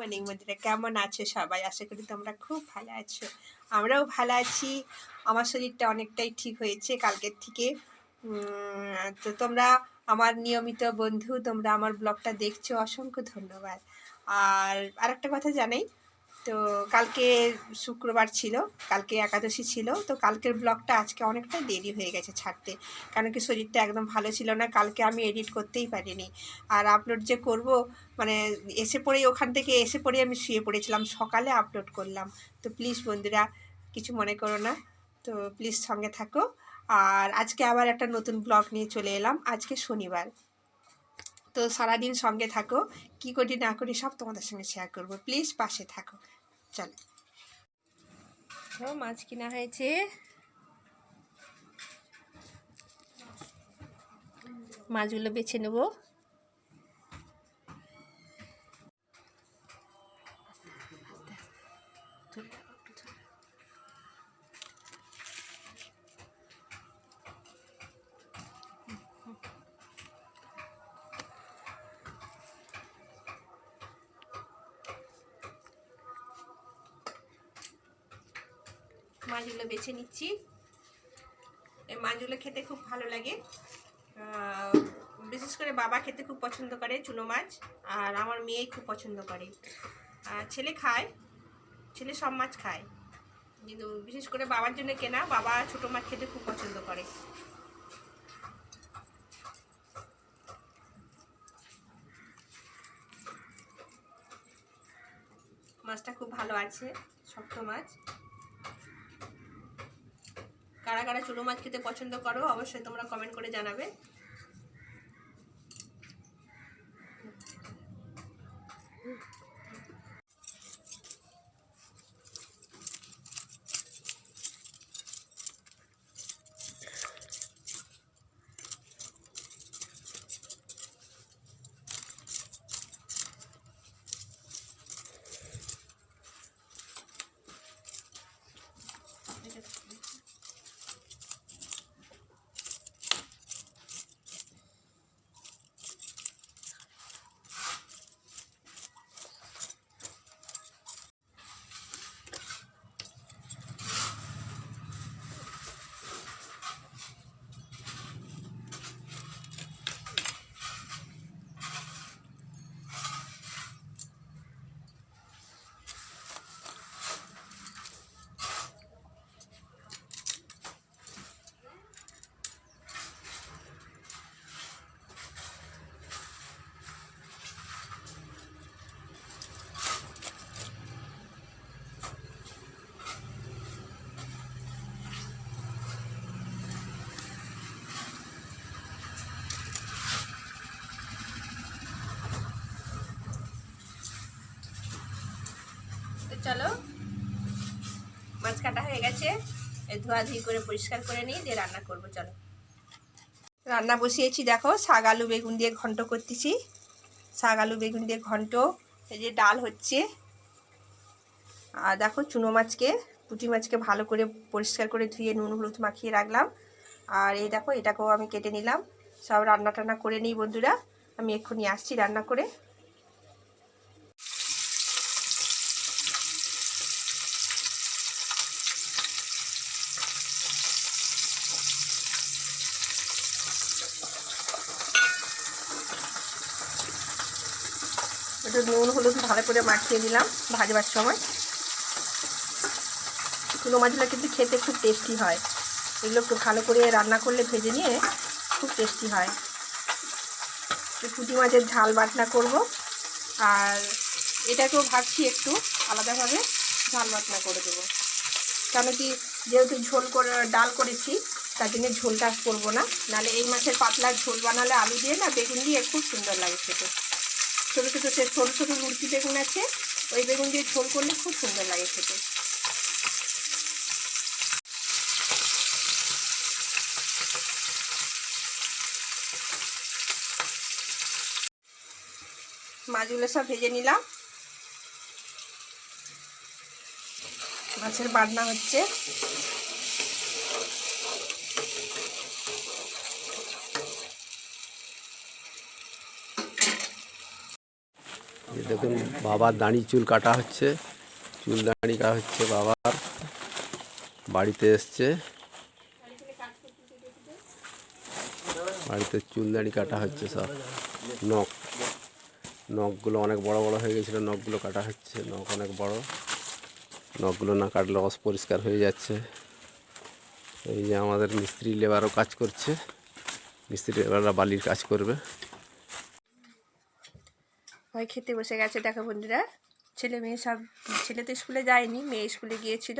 Morning বন্ধুরা কেমন আছে সবাই? আশা করি তোমরা খুব ভালো আছো। আমরাও ভালো আছি। আমার শরীরটা অনেকটাই ঠিক হয়েছে কালকের থেকে। তো তোমরা আমার নিয়মিত বন্ধু, তোমরা আমার ব্লগটা দেখছ, অসংখ্য ধন্যবাদ। আর আরেকটা কথা জানাই তো কালকে শুক্রবার ছিল, কালকে একাদশী ছিল, তো কালকের ব্লগটা আজকে অনেকটা দেরি হয়ে গেছে ছাড়তে। কারণ কি শরীরটা একদম ভালো ছিল না, কালকে আমি এডিট করতেই পারিনি। আর আপলোড যে করব মানে এসে পড়েই, ওখান থেকে এসে পড়েই আমি শুয়ে পড়েছিলাম, সকালে আপলোড করলাম। তো প্লিজ বন্ধুরা, কিছু মনে করো না, তো প্লিজ সঙ্গে থাকো। আর আজকে আবার একটা নতুন ব্লগ নিয়ে চলে এলাম, আজকে শনিবার। তো সারাদিন সঙ্গে থাকো। কি করি না করি সব তোমাদের সঙ্গে শেয়ার করব। প্লিজ পাশে থাকো। চলো। তো মাছ কিনা হয়েছে। মাছগুলো বেছে নেব। মাছগুলো বেছে নিচ্ছি। এই মাছগুলো খেতে খুব ভালো লাগে। বিশেষ করে বাবা খেতে খুব পছন্দ করে চুনো মাছ, আর আমার মেয়েই খুব পছন্দ করে। আর ছেলে খায়, ছেলে সব মাছ খায়। কিন্তু বিশেষ করে বাবার জন্য কেনা, বাবা ছোটো মাছ খেতে খুব পছন্দ করে। মাছটা খুব ভালো আছে, শক্ত মাছ। কারা কারা চুনো মাছ খেতে পছন্দ করো অবশ্যই তোমরা কমেন্ট করে জানাবে তো চলো। মাছ কাটা হয়ে গেছে। ধোয়াধুয়ি করে পরিষ্কার করে নিই, দিয়ে রান্না করব, চলো। রান্না বসিয়েছি, দেখো, শাক, আলু, বেগুন দিয়ে ঘন্ট করতেছি। শাক, আলু, বেগুন দিয়ে ঘন্ট। এই যে ডাল হচ্ছে। আর দেখো, চুনো মাছকে, পুঁটি মাছকে ভালো করে পরিষ্কার করে ধুয়ে নুন, হলুদ মাখিয়ে রাখলাম। আর এই দেখো, এটাকেও আমি কেটে নিলাম। সব রান্না টান্না করে নিই, বন্ধুরা। আমি এক্ষুনি আসছি রান্না করে। একটু নুন, হলুদ ভালো করে মাখিয়ে দিলাম ভাজবার সময়। চুনো মাছগুলো কিন্তু খেতে খুব টেস্টি হয়। এগুলো একটু ভালো করে রান্না করলে ভেজে নিয়ে খুব টেস্টি হয়। পুঁটি মাছের ঝাল বাটনা করব আর এটাকেও ভাবছি একটু আলাদাভাবে ঝাল বাটনা করে দেবো। কেন কি যেহেতু ঝোল করে, ডাল করেছি, তার জন্য ঝোলটা করব না। নাহলে এই মাছের পাতলা ঝোল বানালে আলু দিয়ে না বেগুন দিয়ে খুব সুন্দর লাগে খেতে। ছোটো ছোটো ছোটো ছোটো লুচি বেগুন আছে, ওই বেগুন দিয়ে ঝোল করলে খুব সুন্দর লাগে খেতে। মাছগুলো সব ভেজে নিলাম। মাছের বাটনা হচ্ছে। দেখুন, বাবার দাঁড়ি চুল কাটা হচ্ছে। চুল দাঁড়ি কাটা হচ্ছে বাবার। বাড়িতে এসছে। বাড়িতে চুল দাড়ি কাটা হচ্ছে সব। নখ। নখগুলো অনেক বড় বড় হয়ে গেছিল, নখগুলো কাটা হচ্ছে। নখ অনেক বড়। নখগুলো না কাটলে অপরিষ্কার হয়ে যাচ্ছে। এই যে আমাদের মিস্ত্রি লেবারও কাজ করছে। মিস্ত্রি লেবাররা বালির কাজ করবে। ভাই খেতে বসে গেছে। দেখো বন্ধুরা, ছেলে মেয়ে সব, ছেলে তো স্কুলে যায়নি, মেয়ে স্কুলে গিয়েছিল।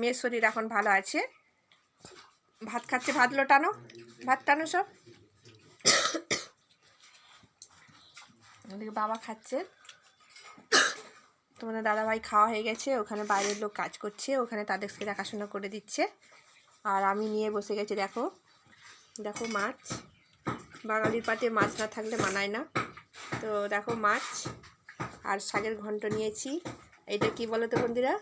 মেয়ের শরীর এখন ভালো আছে। ভাত খাচ্ছে, ভাত লোটানো ভাত টানো সব। বাবা খাচ্ছে। তোমাদের দাদাভাই খাওয়া হয়ে গেছে, ওখানে বাইরের লোক কাজ করছে, ওখানে তাদেরকে দেখাশোনা করে দিচ্ছে। আর আমি নিয়ে বসে গেছি, দেখো। দেখো মাছ, বাঙালির পাতে মাছ না থাকলে মানায় না। তো দেখো মাছ আর শাকের ঘন্ট নিয়েছি। এটা কি বলো তো বন্ধুরা?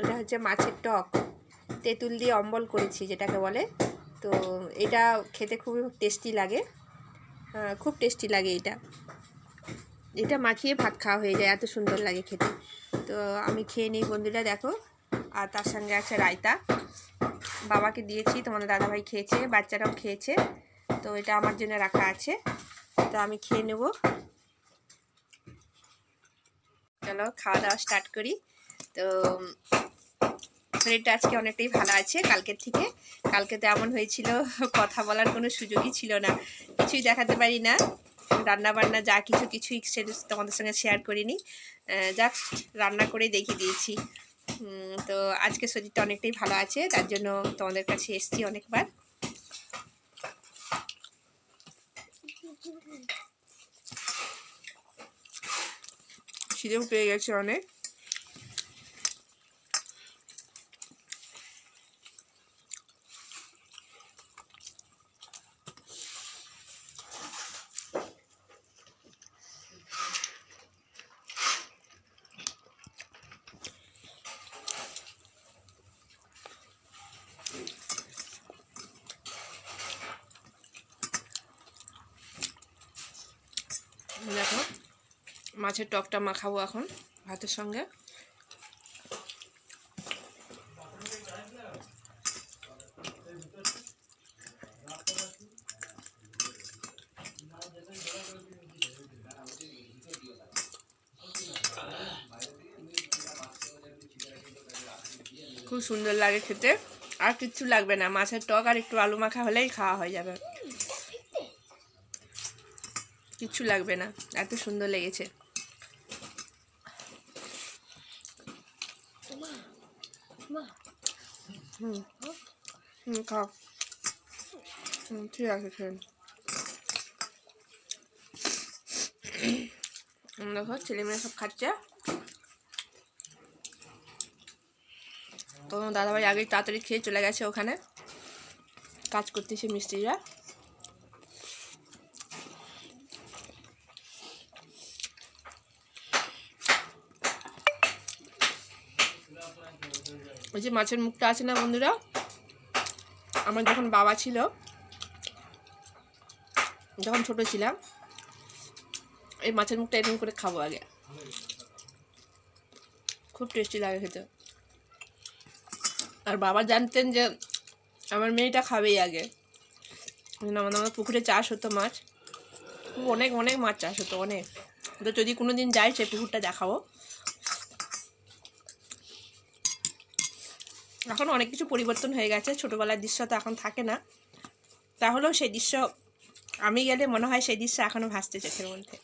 এটা হচ্ছে মাছের টক। তেঁতুল দিয়ে অম্বল করেছি যেটাকে বলে। তো এটা খেতে খুবই টেস্টি লাগে। খুব টেস্টি লাগে এটা। এটা মাখিয়ে ভাত খাওয়া হয়ে যায়, এত সুন্দর লাগে খেতে। তো আমি খেয়ে নিই বন্ধুরা, দেখো। আর তার সঙ্গে আছে রায়তা। বাবাকে দিয়েছি, তোমাদের দাদাভাই খেয়েছে, বাচ্চারাও খেয়েছে। তো এটা আমার জন্য রাখা আছে। তো আমি খেয়ে নেব। চলো, খাওয়া দাওয়া স্টার্ট করি। তো শরীরটা আজকে অনেকটাই ভালো আছে কালকের থেকে। কালকে তো এমন হয়েছিল, কথা বলার কোনো সুযোগই ছিল না। কিছুই দেখাতে পারি না। রান্না বান্না যা কিছু কিছুই তোমাদের সঙ্গে শেয়ার করিনি। জাস্ট রান্না করে দেখিয়ে দিয়েছি। তো আজকে শরীরটা অনেকটাই ভালো আছে, তার জন্য তোমাদের কাছে এসেছি অনেকবার। খিদেও পেয়ে গেছে অনেক দেখো মাছের টকটা মাখাবো এখন ভাতের সঙ্গে। খুব সুন্দর লাগে খেতে। আর কিচ্ছু লাগবে না মাছের টক আর একটু আলু মাখা হলেই খাওয়া হয়ে যাবে। কিচ্ছু লাগবে না এত সুন্দর লেগেছে। হুম হুম, খাও। হুম, ঠিক আছে, খেয়ে দেখো ছেলে মেয়ে সব খাচ্ছে। তো দাদাভাই আগে তাড়াতাড়ি খেয়ে চলে গেছে ওখানে। কাজ করতেছে মিস্ত্রিরা। ওই যে মাছের মুখটা আছে না বন্ধুরা? আমার যখন বাবা ছিল, যখন ছোট ছিলাম, এই মাছের মুখটা এরকম করে খাব আগে। খুব টেস্টি লাগে খেতে। আর বাবা জানতেন যে আমার মেয়েটা খাবেই আগে। কারণ আমাদের পুকুরে চাষ হতো মাছ। অনেক অনেক মাছ চাষ হতো, অনেক। তো যদি কোনো দিন যাই সেই পুকুরটা দেখাবো। এখন অনেক কিছু পরিবর্তন হয়ে গেছে, ছোটোবেলার দৃশ্য তো এখন থাকে না। তাহলেও সেই দৃশ্য, আমি গেলে মনে হয় সেই দৃশ্য এখনও ভাসতে চোখের মধ্যে।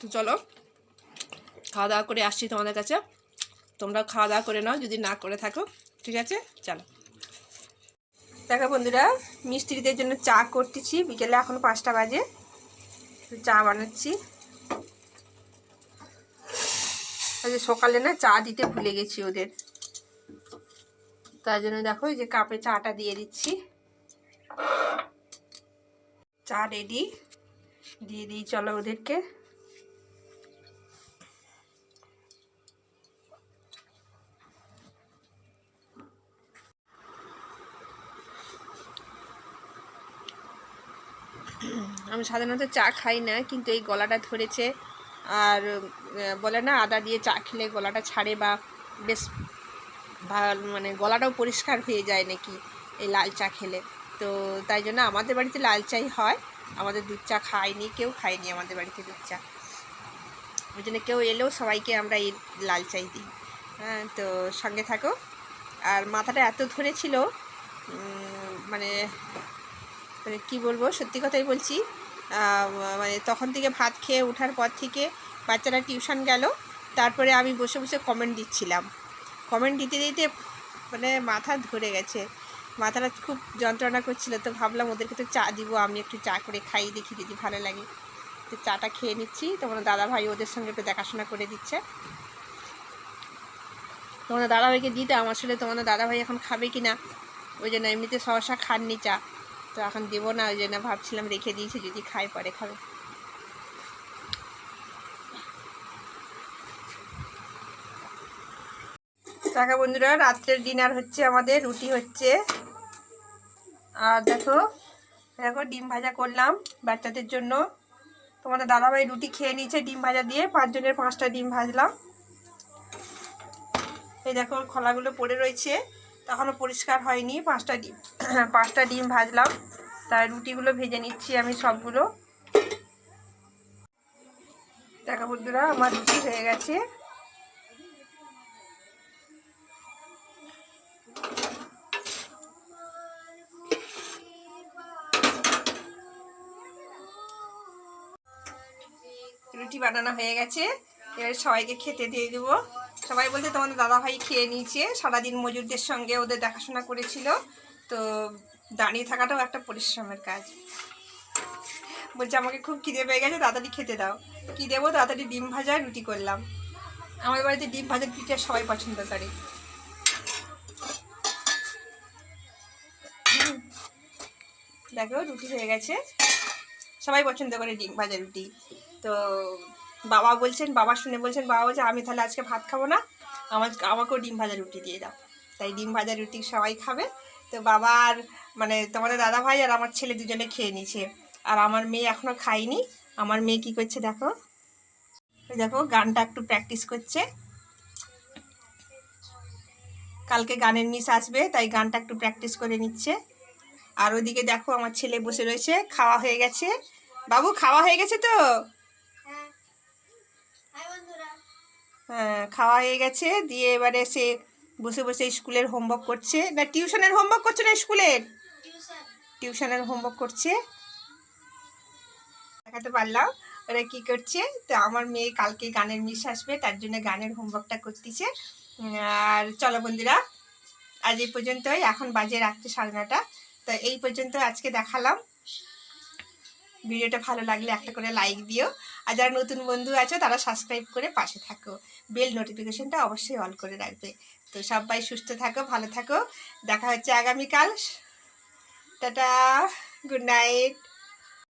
তো চলো খাওয়া দাওয়া করে আসছি তোমাদের কাছে। তোমরা খাওয়া দাওয়া করে নাও, যদি না করে থাকো, ঠিক আছে? চলো। দেখো বন্ধুরা, মিস্ত্রিদের জন্য চা করতেছি, বিকেলে এখন পাঁচটা বাজে। চা বানাচ্ছি। আজকে সকালে না চা দিতে ভুলে গেছি ওদের। তার জন্য দেখো যে কাপে চাটা দিয়ে দিচ্ছি। চা রেডি দিয়ে দিই চলো ওদেরকে। আমি সাধারণত চা খাই না, কিন্তু এই গলাটা ধরেছে। আর বলে না, আদা দিয়ে চা খেলে গলাটা ছাড়ে বা বেশ ভালো মানে গলাটাও পরিষ্কার হয়ে যায় নাকি এই লাল চা খেলে। তো তাই জন্য আমাদের বাড়িতে লাল চাই হয়। আমাদের দুধ চা খায়নি, কেউ খায়নি আমাদের বাড়িতে দুধ চা। ওই জন্য কেউ এলেও সবাইকে আমরা এই লাল চাই দিই। হ্যাঁ তো সঙ্গে থাকো। আর মাথাটা এত ধরেছিল মানে মানে কী বলব, সত্যি কথাই বলছি মানে তখন থেকে ভাত খেয়ে ওঠার পর থেকে বাচ্চারা টিউশন গেল, তারপরে আমি বসে বসে কমেন্ট দিচ্ছিলাম। কমেন্ট দিতে দিতে মানে মাথা ধরে গেছে। মাথাটা খুব যন্ত্রণা করছিল, তো ভাবলাম ওদেরকে তো চা দিব, আমি একটু চা করে খাই, দেখি যদি ভালো লাগে। তো চাটা খেয়ে নিচ্ছি তোমার দাদা ভাই ওদের সঙ্গে একটু দেখাশোনা করে দিচ্ছে। তোমাদের দাদা ভাইকে দিতে, আমার আসলে তোমাদের দাদা ভাই এখন খাবে কি না ওই জন্য এমনিতে সহসা খাননি চা। তো এখন দেবো না, ওই জন্য ভাবছিলাম রেখে দিয়েছি, যদি খায় পরে খাবে। টাকা বন্ধুরা, রাত্রের ডিনার হচ্ছে আমাদের, রুটি হচ্ছে। আর দেখো দেখো ডিম ভাজা করলাম বাচ্চাদের জন্য। তোমাদের দাদাভাই রুটি খেয়ে নিয়েছে ডিম ভাজা দিয়ে, পাঁচজনের পাঁচটা ডিম ভাজলাম। এই দেখো, খোলাগুলো পড়ে রয়েছে। তখনও পরিষ্কার হয়নি। পাঁচটা ডিম পাঁচটা ডিম ভাজলাম। তাই রুটিগুলো ভেজে নিচ্ছি আমি সবগুলো। টাকা বন্ধুরা, আমার রুটি হয়ে গেছে। রুটি বানানো হয়ে গেছে। এবার সবাইকে খেতে দিয়ে দেবো। সবাই বলতে তোমাদের দাদা ভাই খেয়ে নিয়েছে, সারাদিন মজুরদের সঙ্গে ওদের দেখাশোনা করেছিল। তো দাঁড়িয়ে থাকাটাও একটা পরিশ্রমের কাজ। বলছে, আমাকে খুব খিদে পেয়ে গেছে, তাড়াতাড়ি খেতে দাও। কী দেবো? তাড়াতাড়ি ডিম ভাজা রুটি করলাম। আমার বাড়িতে ডিম ভাজা রুটিটা সবাই পছন্দ করে। দেখো, রুটি হয়ে গেছে। সবাই পছন্দ করে ডিম ভাজা রুটি। তো বাবা বলছেন, বাবা শুনে বলছেন, বাবা বলছে, আমি তাহলে আজকে ভাত খাব না, আমার, আমাকেও ডিম ভাজা রুটি দিয়ে দাও। তাই ডিম ভাজা রুটি সবাই খাবে। তো বাবা আর মানে তোমাদের দাদা ভাই আর আমার ছেলে দুজনে খেয়ে নিয়েছে। আর আমার মেয়ে এখনও খায়নি। আমার মেয়ে কি করছে দেখো? দেখো, গানটা একটু প্র্যাকটিস করছে। কালকে গানের মিস আসবে, তাই গানটা একটু প্র্যাকটিস করে নিচ্ছে। আর ওদিকে দেখো, আমার ছেলে বসে রয়েছে, খাওয়া হয়ে গেছে। বাবু, খাওয়া হয়ে গেছে তো? খাওয়া হয়ে গেছে। দিয়ে এবারে সে বসে বসে স্কুলের হোমওয়ার্ক করছে। না টিউশনের হোমওয়ার্ক করছে না স্কুলের? টিউশনের হোমওয়ার্ক করছে। দেখাতে পারলাম ওরা কী করছে। তো আমার মেয়ে কালকে গানের মিস আসবে, তার জন্য গানের হোমওয়ার্কটা করতেছে। আর চলো বন্ধুরা, আজ এই পর্যন্তই। এখন বাজে রাত্রে সাড়ে নটা তো এই পর্যন্ত আজকে দেখালাম। ভিডিওটা ভালো লাগলে একটা করে লাইক দিও। আর যারা নতুন বন্ধু আছো, তারা সাবস্ক্রাইব করে পাশে থাকো। বেল নোটিফিকেশনটা অবশ্যই অল করে রাখবে। তো সবাই সুস্থ থাকো, ভালো থাকো। দেখা হচ্ছে আগামীকাল। Tata good night